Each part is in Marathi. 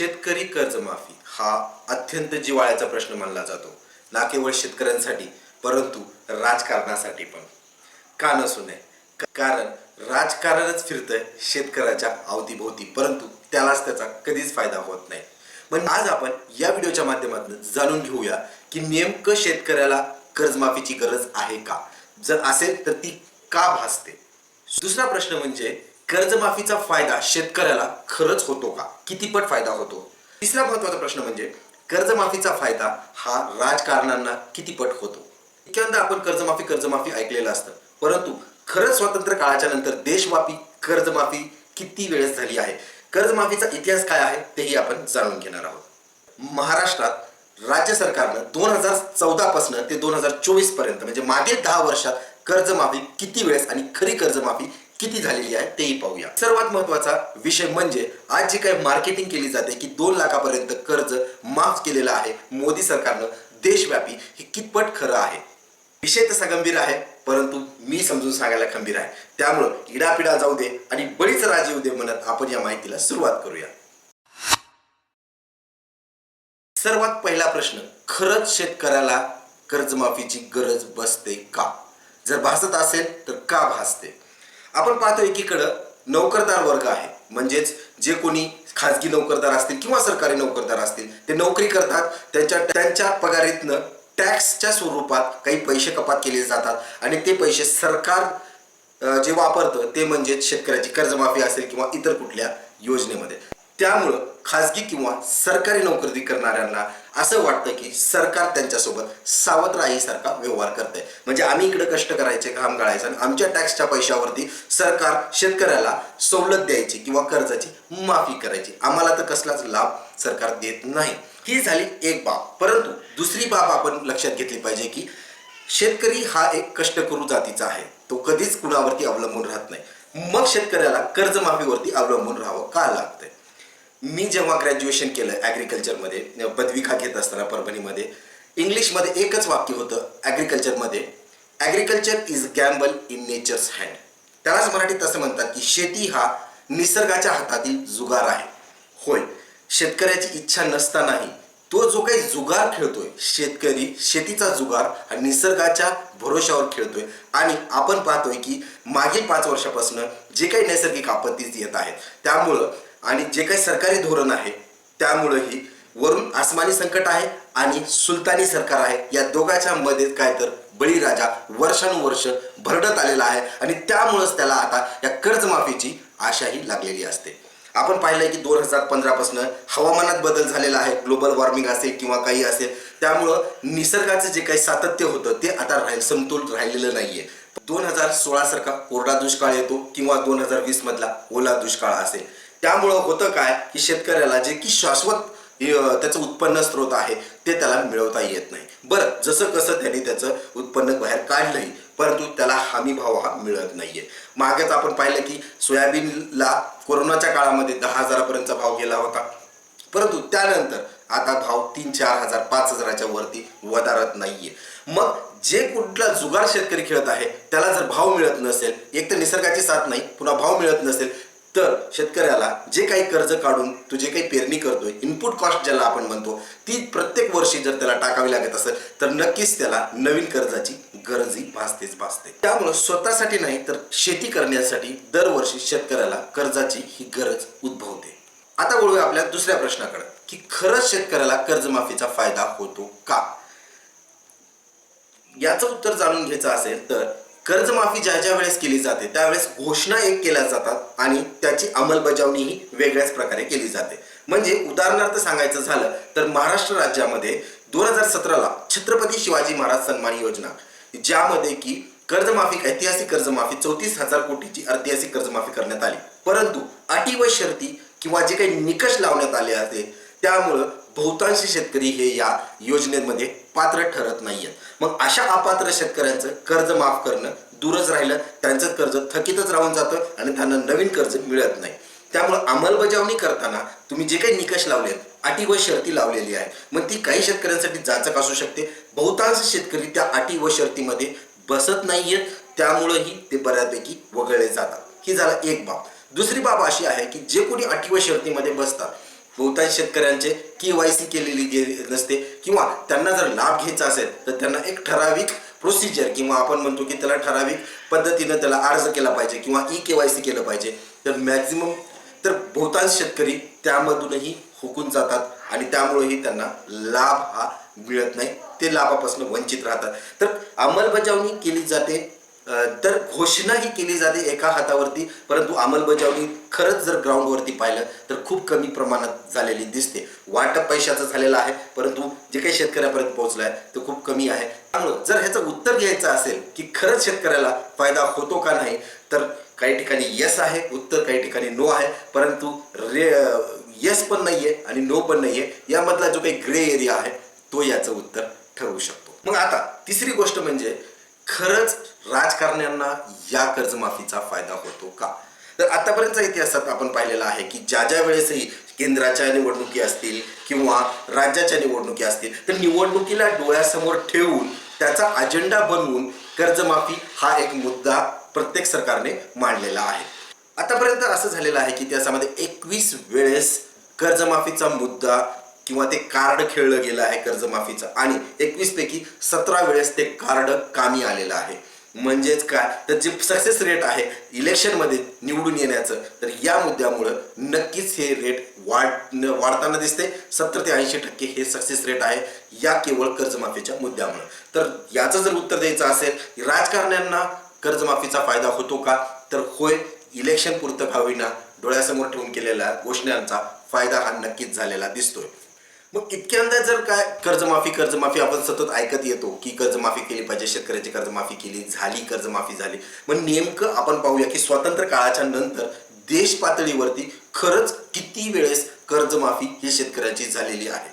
शेतकरी कर्जमाफी हा अत्यंत जिव्हाळ्याचा प्रश्न मानला जातो. ना केवळ शेतकऱ्यांसाठी परंतु राजकारणासाठी पण. का नसू नये. कारण राजकारणच फिरतं शेतकऱ्याच्या अवतीभोवती परंतु त्यालाच त्याचा कधीच फायदा होत नाही. पण आज आपण या व्हिडिओच्या माध्यमातून जाणून घेऊया की नेमकं शेतकऱ्याला कर्जमाफीची गरज आहे का? जर असेल तर ती का भासते? दुसरा प्रश्न म्हणजे कर्जमाफीचा फायदा शेतकऱ्याला खरंच होतो का? कितीपट फायदा होतो? तिसरा महत्त्वाचा प्रश्न म्हणजे कर्जमाफीचा फायदा हा राजकारणांना कितीपट होतो? एखादा आपण कर्जमाफी कर्जमाफी ऐकलेलं असतं. परंतु खरंच स्वातंत्र्य काळाच्या नंतर देशव्यापी कर्जमाफी किती वेळेस झाली आहे? कर्जमाफीचा इतिहास काय आहे? तेही आपण जाणून घेणार आहोत. महाराष्ट्रात राज्य सरकारनं दोन हजार चौदा पासून ते दोन हजार चोवीसपर्यंत म्हणजे मागील दहा वर्षात कर्जमाफी किती वेळेस आणि खरी कर्जमाफी किती झालेली आहे तेही पाहूया. सर्वात महत्त्वाचा विषय म्हणजे आज जी काही मार्केटिंग केली जाते की दोन लाखापर्यंत कर्ज माफ केलेलं आहे मोदी सरकारनं देशव्यापी हे कितपट खरं आहे? विषय तसा गंभीर आहे परंतु मी समजून सांगायला खंबीर आहे. त्यामुळं इडापिडा जाऊ दे आणि बळीच राजे येऊ दे म्हणत आपण या माहितीला सुरुवात करूया. सर्वात पहिला प्रश्न खरंच शेतकऱ्याला कर्जमाफीची गरज बसते का? जर भासत असेल तर का भासते? आपण पाहतो एकीकडं नोकरदार वर्ग आहे. म्हणजेच जे कोणी खाजगी नोकरदार असतील किंवा सरकारी नोकरदार असतील ते नोकरी करतात. त्यांच्या त्यांच्या पगारीतनं टॅक्सच्या स्वरूपात काही पैसे कपात केले जातात. आणि ते पैसे सरकार जे वापरतं ते म्हणजे शेतकऱ्याची कर्जमाफी असेल किंवा इतर कुठल्या योजनेमध्ये. त्यामुळं खाजगी किंवा सरकारी नोकरी करणाऱ्यांना असं वाटतं की सरकार त्यांच्यासोबत सावध राहीसारखा व्यवहार करतंय. म्हणजे आम्ही इकडे कष्ट करायचे काम काढायचं आणि आमच्या टॅक्सच्या पैशावरती सरकार शेतकऱ्याला सवलत द्यायची किंवा कर्जाची माफी करायची. आम्हाला तर कसलाच लाभ सरकार देत नाही. ही झाली एक बाब. परंतु दुसरी बाब आपण लक्षात घेतली पाहिजे की शेतकरी हा एक कष्ट करू जातीचा आहे. तो कधीच कुणावरती अवलंबून राहत नाही. मग शेतकऱ्याला कर्जमाफीवरती अवलंबून राहावं का लागतंय? मी जेव्हा ग्रॅज्युएशन केलं ॲग्रिकल्चरमध्ये पदविका घेत असताना परभणीमध्ये इंग्लिशमध्ये एकच वाक्य होतं ॲग्रिकल्चरमध्ये agriculture is gamble in nature's hand त्यालाच मराठीत असं म्हणतात की शेती हा निसर्गाच्या हातातील जुगार आहे. होय शेतकऱ्याची इच्छा नसतानाही तो जो काही जुगार खेळतोय शेतकरी शेतीचा जुगार हा निसर्गाच्या भरोशावर खेळतोय आणि आपण पाहतोय की मागील पाच वर्षापासून जे काही नैसर्गिक आपत्ती येत आहेत त्यामुळं आणि जे काही सरकारी धोरण आहे त्यामुळंही वरून आसमानी संकट आहे आणि सुलतानी सरकार आहे. या दोघांच्या मध्ये काय तर बळीराजा वर्षानुवर्ष भरडत आलेला आहे आणि त्यामुळंच त्याला आता या कर्जमाफीची आशाही लागलेली असते. आपण पाहिलंय की दोन हजार पंधरापासून हवामानात बदल झालेला आहे. ग्लोबल वॉर्मिंग असेल किंवा काही असेल त्यामुळं निसर्गाचं जे काही सातत्य होतं ते आता राहील समतोल राहिलेलं नाहीये. दोन हजार सोळा सारखा कोरडा दुष्काळ येतो किंवा दोन हजार वीस मधला ओला दुष्काळ असेल. त्यामुळं होतं काय की शेतकऱ्याला जे की शाश्वत त्याचं उत्पन्न स्रोत आहे ते त्याला मिळवता येत नाही. बरं जसं कसं त्यांनी त्याचं उत्पन्न बाहेर काढलंही परंतु त्याला हमी भाव हा मिळत नाहीये. मागेच आपण पाहिलं की सोयाबीनला कोरोनाच्या काळामध्ये दहा हजारापर्यंतचा भाव गेला होता. परंतु त्यानंतर आता भाव तीन चार हजार पाच हजाराच्या वरती वधारत नाहीये. मग जे कुठला जुगार शेतकरी खेळत आहे त्याला जर भाव मिळत नसेल एक तर निसर्गाची साथ नाही पुन्हा भाव मिळत नसेल तर शेतकऱ्याला जे काही कर्ज काढून तू जे काही पेरणी करतोय इनपुट कॉस्ट ज्याला आपण म्हणतो ती प्रत्येक वर्षी जर त्याला टाकावी लागत असेल तर नक्कीच त्याला नवीन कर्जाची गरजही भासतेच भासते. त्यामुळं स्वतःसाठी नाही तर शेती करण्यासाठी दरवर्षी शेतकऱ्याला कर्जाची ही गरज उद्भवते. आता बोलूया आपल्या दुसऱ्या प्रश्नाकडे की खरंच शेतकऱ्याला कर्जमाफीचा फायदा होतो का? याचं उत्तर जाणून घ्यायचं असेल तर कर्जमाफी ज्या ज्या वेळेस केली जाते त्यावेळेस घोषणा एक केल्या जातात आणि त्याची अंमलबजावणी ही वेगळ्याच प्रकारे केली जाते. म्हणजे उदाहरणार्थ सांगायचं झालं तर महाराष्ट्र राज्यामध्ये दोन हजार सतराला छत्रपती शिवाजी महाराज सन्मान योजना ज्यामध्ये की कर्जमाफी ऐतिहासिक कर्जमाफी चौतीस हजार कोटीची ऐतिहासिक कर्जमाफी करण्यात आली. परंतु अटी व शर्ती किंवा जे काही निकष लावण्यात आले असते त्यामुळं बहुतांशी शेतकरी हे या योजनेमध्ये पात्र ठरत नाहीयेत. मग अशा अपात्र शेतकऱ्यांचं कर्ज माफ करणं दूरच राहिलं त्यांचं कर्ज थकीतच राहून जातं आणि त्यांना नवीन कर्ज मिळत नाही. त्यामुळं अंमलबजावणी करताना तुम्ही जे काही निकष लावलेत अटी व शर्ती लावलेली आहे मग ती काही शेतकऱ्यांसाठी जाचक असू शकते. बहुतांश शेतकरी त्या अटी व शर्तीमध्ये बसत नाहीयेत त्यामुळंही ते बऱ्यापैकी वगळले जातात. ही झाला एक बाब. दुसरी बाब अशी आहे की जे कोणी अटी व शर्तीमध्ये बसतात बहुतांश शेतकऱ्यांचे के वाय सी केलेली गे नसते किंवा त्यांना जर लाभ घ्यायचा असेल तर त्यांना एक ठराविक प्रोसिजर किंवा आपण म्हणतो की त्याला ठराविक पद्धतीनं त्याला अर्ज केला पाहिजे किंवा ई के वाय सी केलं पाहिजे. तर मॅक्झिमम तर बहुतांश शेतकरी त्यामधूनही हुकून जातात आणि त्यामुळेही त्यांना लाभ हा मिळत नाही. ते लाभापासून वंचित राहतात. तर अंमलबजावणी केली जाते तर घोषणा ही केली जाते एका हातावरती परंतु अंमलबजावणी खरंच जर ग्राउंडवरती पाहिलं तर खूप कमी प्रमाणात झालेली दिसते. वाटप पैशाचं झालेलं आहे परंतु जे काही शेतकऱ्यापर्यंत पोहोचलं आहे ते खूप कमी आहे. त्यामुळं जर ह्याचं उत्तर घ्यायचं असेल की खरंच शेतकऱ्याला फायदा होतो का नाही तर काही ठिकाणी यस आहे उत्तर काही ठिकाणी नो आहे परंतु रे यस पण नाहीये आणि नो पण नाहीये यामधला जो काही ग्रे एरिया आहे तो याचं उत्तर ठरवू शकतो. मग आता तिसरी गोष्ट म्हणजे खरंच राजकारण्यांना या कर्जमाफीचा फायदा होतो का? तर आतापर्यंतच्या इतिहासात आपण पाहिलेला आहे की ज्या ज्या वेळेसही केंद्राच्या निवडणुकी असतील किंवा राज्याच्या निवडणुकी असतील तर निवडणुकीला डोळ्यासमोर ठेवून त्याचा अजेंडा बनवून कर्जमाफी हा एक मुद्दा प्रत्येक सरकारने मांडलेला आहे. आतापर्यंत असं झालेलं आहे की इतिहासामध्ये एकवीस वेळेस कर्जमाफीचा मुद्दा किंवा ते कार्ड खेळलं गेलं आहे कर्जमाफीचं. आणि एकवीस पैकी सतरा वेळेस ते कार्ड कामी आलेलं आहे. म्हणजेच काय? तर जे सक्सेस रेट आहे इलेक्शनमध्ये निवडून येण्याचं तर या मुद्द्यामुळं नक्कीच हे रेट वाढ वाढताना दिसते. सत्तर ते ऐंशी टक्के हे सक्सेस रेट आहे या केवळ कर्जमाफीच्या मुद्द्यामुळं. तर याचं जर उत्तर द्यायचं असेल राजकारण्यांना कर्जमाफीचा फायदा होतो का? तर होय इलेक्शन पुरतं का डोळ्यासमोर ठेवून केलेल्या घोषणांचा फायदा हा नक्कीच झालेला दिसतोय. मग इतक्यांदा जर काय कर्जमाफी कर्जमाफी आपण सतत ऐकत येतो की कर्जमाफी केली पाहिजे शेतकऱ्याची कर्जमाफी केली झाली कर्जमाफी झाली. मग नेमकं आपण पाहूया की स्वातंत्र्य काळाच्या नंतर देश पातळीवरती खरंच किती वेळेस कर्जमाफी ही शेतकऱ्याची झालेली आहे?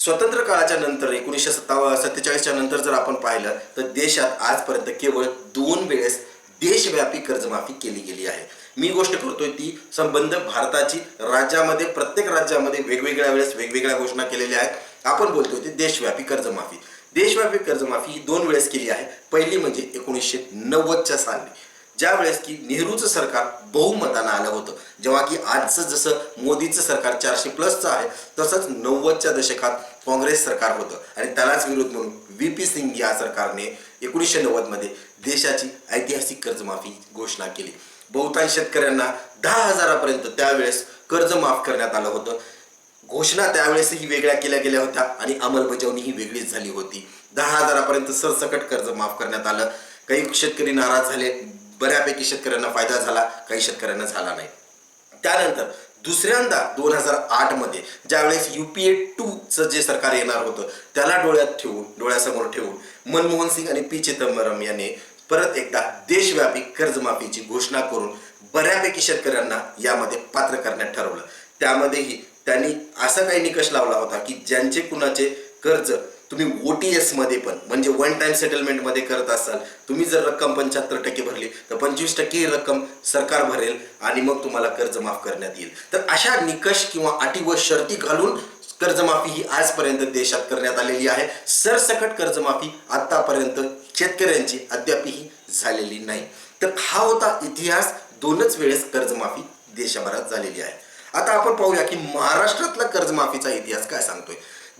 स्वतंत्र काळाच्या नंतर एकोणीसशे सत्तावन्न सत्तेचाळीसच्या नंतर जर आपण पाहिलं तर देशात आजपर्यंत केवळ दोन वेळेस देशव्यापी कर्जमाफी केली गेली आहे. मी गोष्ट करतोय ती संबंध भारताची राज्यामध्ये प्रत्येक राज्यामध्ये वेगवेगळ्या वेळेस वेगवेगळ्या घोषणा केलेल्या आहेत. आपण बोलतोय ती देशव्यापी कर्जमाफी. देशव्यापी कर्जमाफी ही दोन वेळेस केली आहे. पहिली म्हणजे एकोणीसशे नव्वदच्या साली. ज्या वेळेस की नेहरूचं सरकार बहुमतानं आलं होतं. जेव्हा की आजचं जसं मोदीचं सरकार चारशे प्लसचं आहे तसंच नव्वदच्या दशकात काँग्रेस सरकार होतं. आणि त्यालाच विरोध म्हणून व्ही पी सिंग या सरकारने एकोणीसशे नव्वदमध्ये देशाची ऐतिहासिक कर्जमाफी घोषणा केली. बहुतांश शेतकऱ्यांना दहा हजारापर्यंत त्यावेळेस कर्ज माफ करण्यात आलं होतं. घोषणा त्यावेळेसही वेगळ्या केल्या गेल्या होत्या आणि अंमलबजावणी ही वेगळीच झाली होती. दहा हजारापर्यंत सरसकट कर्ज माफ करण्यात आलं. काही शेतकरी नाराज झाले. बऱ्यापैकी शेतकऱ्यांना फायदा झाला. काही शेतकऱ्यांना झाला नाही. त्यानंतर दुसऱ्यांदा दोन हजार आठमध्ये ज्यावेळेस युपीए टूचं जे सरकार येणार होतं त्याला डोळ्यात ठेवून डोळ्यासमोर ठेवून मनमोहन सिंग आणि पी चिदंबरम यांनी परत एकदा देशव्यापी कर्जमाफीची घोषणा करून बऱ्यापैकी शेतकऱ्यांना यामध्ये पात्र करण्यात ठरवलं. त्यामध्येही त्यांनी असा काही निकष लावला होता की ज्यांचे कुणाचे कर्ज तुम्ही ओ टी एसमध्ये पण म्हणजे वन टाइम सेटलमेंटमध्ये करत असाल तुम्ही जर रक्कम पंच्याहत्तर टक्के भरली तर पंचवीस टक्के ही रक्कम सरकार भरेल आणि मग तुम्हाला कर्ज माफ करण्यात येईल. तर अशा निकष किंवा अटी व शर्ती घालून कर्जमाफी ही आजपर्यंत देशात करण्यात आलेली आहे. सरसकट कर्जमाफी आतापर्यंत शेतकऱ्यांची अद्यापही झालेली नाही. तर हा होता इतिहास. दोनच वेळेस कर्जमाफी देशभरात झालेली आहे. आता आपण पाहूया की महाराष्ट्रातला कर्जमाफीचा इतिहास काय सांगतोय.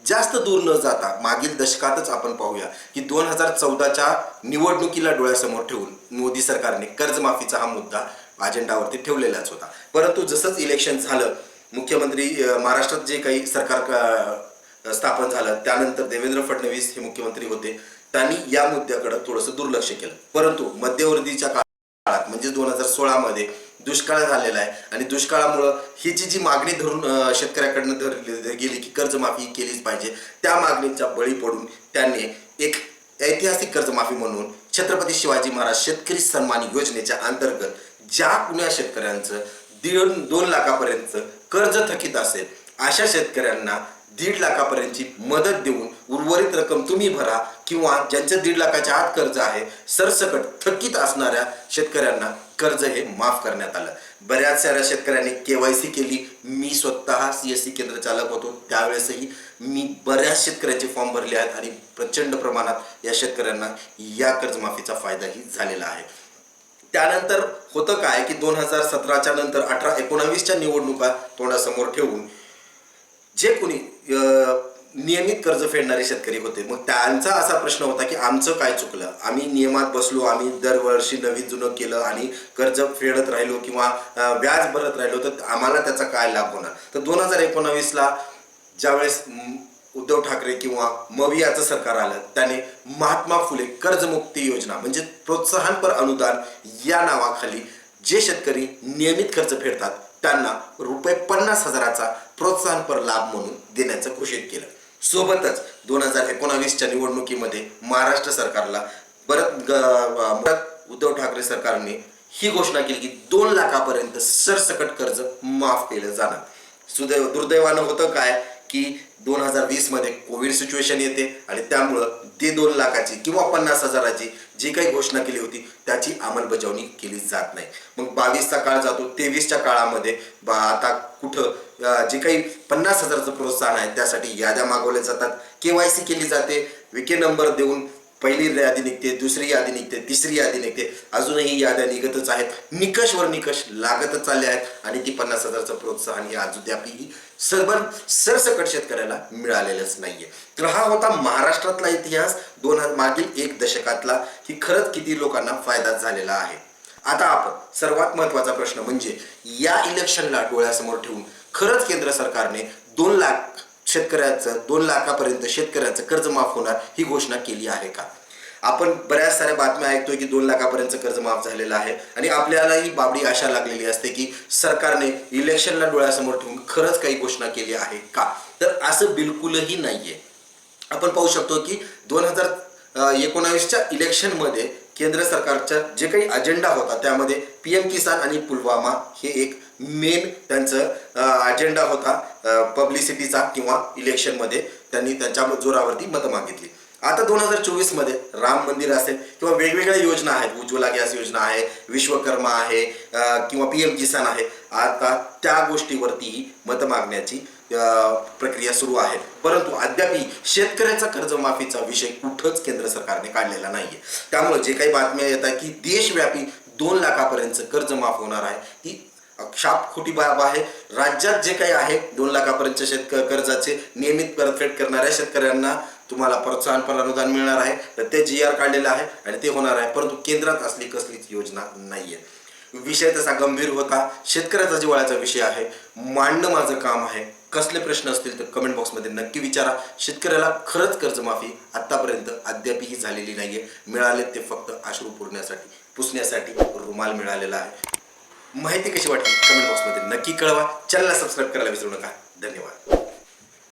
जास्त दूर न जाता मागील दशकातच आपण पाहूया की दोन हजार चौदाच्या निवडणुकीला डोळ्यासमोर ठेवून मोदी सरकारने कर्जमाफीचा हा मुद्दा अजेंडावरती ठेवलेलाच होता. परंतु जसंच इलेक्शन झालं मुख्यमंत्री महाराष्ट्रात जे काही सरकार का स्थापन झालं त्यानंतर देवेंद्र फडणवीस हे मुख्यमंत्री होते. त्यांनी या मुद्द्याकडे थोडंसं दुर्लक्ष केलं. परंतु मध्यवर्तीच्या काळात म्हणजे दोन हजार सोळामध्ये दुष्काळ झालेला आहे आणि दुष्काळामुळं ही जी जी मागणी धरून शेतकऱ्याकडनं धरली गेली की कर्जमाफी केलीच पाहिजे त्या मागणीचा बळी पडून त्यांनी एक ऐतिहासिक कर्जमाफी म्हणून छत्रपती शिवाजी महाराज शेतकरी सन्मान योजनेच्या अंतर्गत ज्या कुण्या शेतकऱ्यांचं दीड दोन लाखापर्यंत कर्ज थकीत असेल अशा शेतकऱ्यांना दीड लाखापर्यंतची मदत देऊन उर्वरित रक्कम तुम्ही भरा किंवा ज्यांचं दीड लाखाच्या आत कर्ज आहे सरसकट थकीत असणाऱ्या शेतकऱ्यांना कर्ज हे माफ करण्यात आलं. बऱ्याच साऱ्या शेतकऱ्यांनी केवायसी केली. मी स्वतः सी एस सी केंद्र चालक होतो. त्यावेळेसही मी बऱ्याच शेतकऱ्यांचे फॉर्म भरले आहेत आणि प्रचंड प्रमाणात या शेतकऱ्यांना या कर्जमाफीचा फायदाही झालेला आहे. त्यानंतर होतं काय की दोन हजार सतराच्या नंतर अठरा एकोणावीसच्या निवडणुका तोंडासमोर ठेवून जे कोणी नियमित कर्ज फेडणारे शेतकरी होते मग त्यांचा असा प्रश्न होता की आमचं काय चुकलं? आम्ही नियमात बसलो आम्ही दरवर्षी नवीन जुनं केलं आणि कर्ज फेडत राहिलो किंवा व्याज भरत राहिलो तर आम्हाला त्याचा काय लाभ होणार? तर दोन हजार एकोणावीसला ज्यावेळेस उद्धव ठाकरे किंवा मवियाचं सरकार आलं त्याने महात्मा फुले कर्जमुक्ती योजना म्हणजे प्रोत्साहनपर अनुदान या नावाखाली जे शेतकरी नियमित कर्ज फेडतात त्यांना रुपये पन्नास हजाराचा प्रोत्साहनपर लाभ म्हणून देण्याचं घोषित केलं. सोबतच दोन हजार एकोणावीसच्या निवडणुकीमध्ये महाराष्ट्र सरकारला परत उद्धव ठाकरे सरकारने ही घोषणा केली की दोन लाखापर्यंत सरसकट कर्ज माफ केलं जाणार. सुदैव दुर्दैवानं होतं काय? की दोन हजार वीसमध्ये कोविड सिच्युएशन येते आणि त्यामुळं ते दोन लाखाची किंवा पन्नास हजाराची जी काही घोषणा केली होती त्याची अंमलबजावणी केली जात नाही. मग बावीसचा काळ जातो तेवीसच्या काळामध्ये बा आता कुठं जे काही पन्नास हजाराचं प्रोत्साहन आहे त्यासाठी याद्या मागवल्या जातात. केवायसी केली जाते. विके नंबर देऊन पहिली यादी निघते दुसरी यादी निघते तिसरी यादी निघते. अजूनही याद्या निघतच आहेत. निकषवर निकष लागतच चालले आहेत आणि ती पन्नास हजारचं प्रोत्साहन हे अद्यापही सर्व सरसकट शेतकऱ्याला मिळालेलंच नाहीये. तर हा होता महाराष्ट्रातला इतिहास. दोन हजार मागील एक दशकातला की खरंच किती लोकांना फायदा झालेला आहे. आता आपण सर्वात महत्त्वाचा प्रश्न म्हणजे या इलेक्शनला डोळ्यासमोर ठेवून खरंच केंद्र सरकारने दोन लाख शेतकऱ्याचं दोन लाखापर्यंत शेतकऱ्याचं कर्ज माफ होणार ही घोषणा केली आहे का? आपण बऱ्याच साऱ्या बातम्या ऐकतोय की दोन लाखापर्यंत कर्ज माफ झालेलं आहे. आणि आपल्याला ही बाबडी आशा लागलेली असते की सरकारने इलेक्शनला डोळ्यासमोर ठेवून खरंच काही घोषणा केली आहे का? तर असं बिलकुलही नाहीये. आपण पाहू शकतो की दोन हजार एकोणावीसच्या इलेक्शनमध्ये केंद्र सरकारचा जे काही अजेंडा होता त्यामध्ये पी एम किसान आणि पुलवामा हे एक मेन त्यांचं अजेंडा होता पब्लिसिटीचा किंवा इलेक्शनमध्ये त्यांनी त्यांच्या जोरावरती मतं मागितली. आता दोन हजार चोवीसमध्ये राम मंदिर असेल किंवा वेगवेगळ्या योजना आहेत उज्ज्वला गॅस योजना आहे विश्वकर्मा आहे किंवा पी एम किसान आहे आता त्या गोष्टीवरती मत मागण्याची प्रक्रिया सुरू आहे. परंतु अद्यापही शेतकऱ्याचा कर्जमाफीचा विषय कुठंच केंद्र सरकारने काढलेला नाहीये. त्यामुळे जे काही बातम्या येतात की देशव्यापी दोन लाखापर्यंत कर्ज माफ होणार आहे ती शाप खोटी बाब आहे. राज्यात जे काही आहे दोन लाखापर्यंत शेतक कर्जाचे नियमित परतफेड करणाऱ्या शेतकऱ्यांना तुम्हाला प्रोत्साहनपर अनुदान मिळणार आहे तर ते जी आर काढलेलं आहे आणि ते होणार आहे. परंतु केंद्रात असली कसलीच योजना नाहीये. विषय तसा गंभीर होता. शेतकऱ्याचा जिवाळ्याचा विषय आहे. मांडणं माझं काम आहे. कसले प्रश्न असतील तर कमेंट बॉक्समध्ये नक्की विचारा. शेतकऱ्याला खरंच कर्जमाफी आत्तापर्यंत अद्यापही झालेली नाहीये. मिळाले ते फक्त अश्रू पुरण्यासाठी पुसण्यासाठी रुमाल मिळालेला आहे. माहिती कशी वाटली? कमेंट बॉक्समध्ये नक्की कळवा. चॅनलला सबस्क्राईब करायला विसरू नका. धन्यवाद.